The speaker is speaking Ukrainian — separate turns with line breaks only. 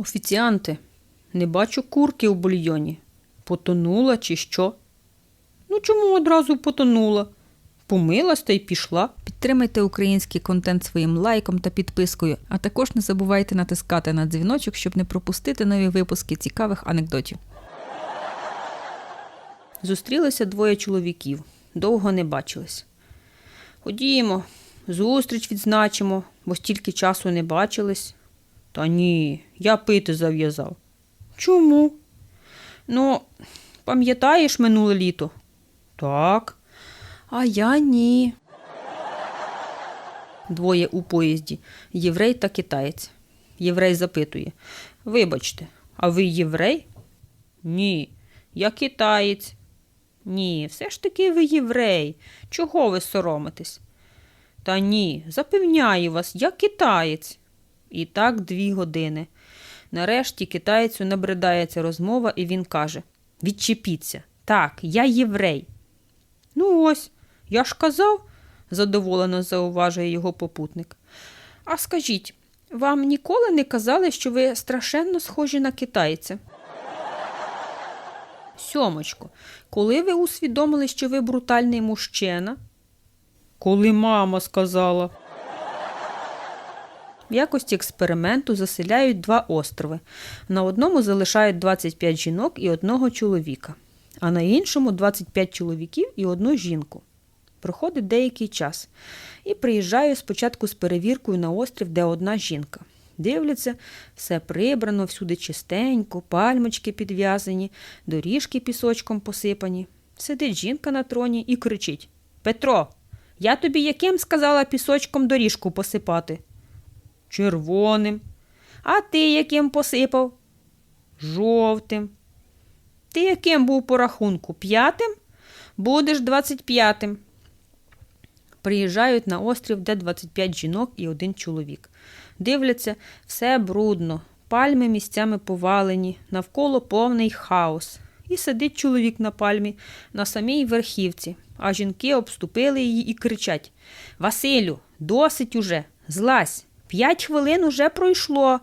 Офіціанти, не бачу курки у бульйоні. Потонула чи що? Ну чому одразу потонула? Помилась та й пішла.
Підтримайте український контент своїм лайком та підпискою, а також не забувайте натискати на дзвіночок, щоб не пропустити нові випуски цікавих анекдотів.
Зустрілися двоє чоловіків, довго не бачились. Ходімо, зустріч відзначимо, бо стільки часу не бачились. Та ні, я пити зав'язав. Чому? Ну, пам'ятаєш минуле літо? Так. А я ні. Двоє у поїзді єврей та китаєць. Єврей запитує: Вибачте, а ви єврей? Ні, я китаєць. Ні, все ж таки ви єврей. Чого ви соромитесь? Та ні, запевняю вас, я китаєць. І так дві години. Нарешті китаєцю набридається розмова, і він каже: Відчепіться. Так, я єврей. Ну ось, я ж казав, задоволено зауважує його попутник. А скажіть, вам ніколи не казали, що ви страшенно схожі на китайця? Сьомочко, коли ви усвідомили, що ви брутальний мужчина? Коли мама сказала. В якості експерименту заселяють два острови. На одному залишають 25 жінок і одного чоловіка, а на іншому 25 чоловіків і одну жінку. Проходить деякий час і приїжджаю спочатку з перевіркою на острів, де одна жінка. Дивляться, все прибрано, всюди чистенько, пальмочки підв'язані, доріжки пісочком посипані. Сидить жінка на троні і кричить: Петро, я тобі яким сказала пісочком доріжку посипати? Червоним. А ти яким посипав? Жовтим. Ти яким був по рахунку? П'ятим? Будеш двадцять п'ятим. Приїжджають на острів, де 25 жінок і один чоловік. Дивляться, все брудно, пальми місцями повалені, навколо повний хаос. І сидить чоловік на пальмі на самій верхівці, а жінки обступили її і кричать: Василю, досить уже, злазь, п'ять хвилин уже пройшло.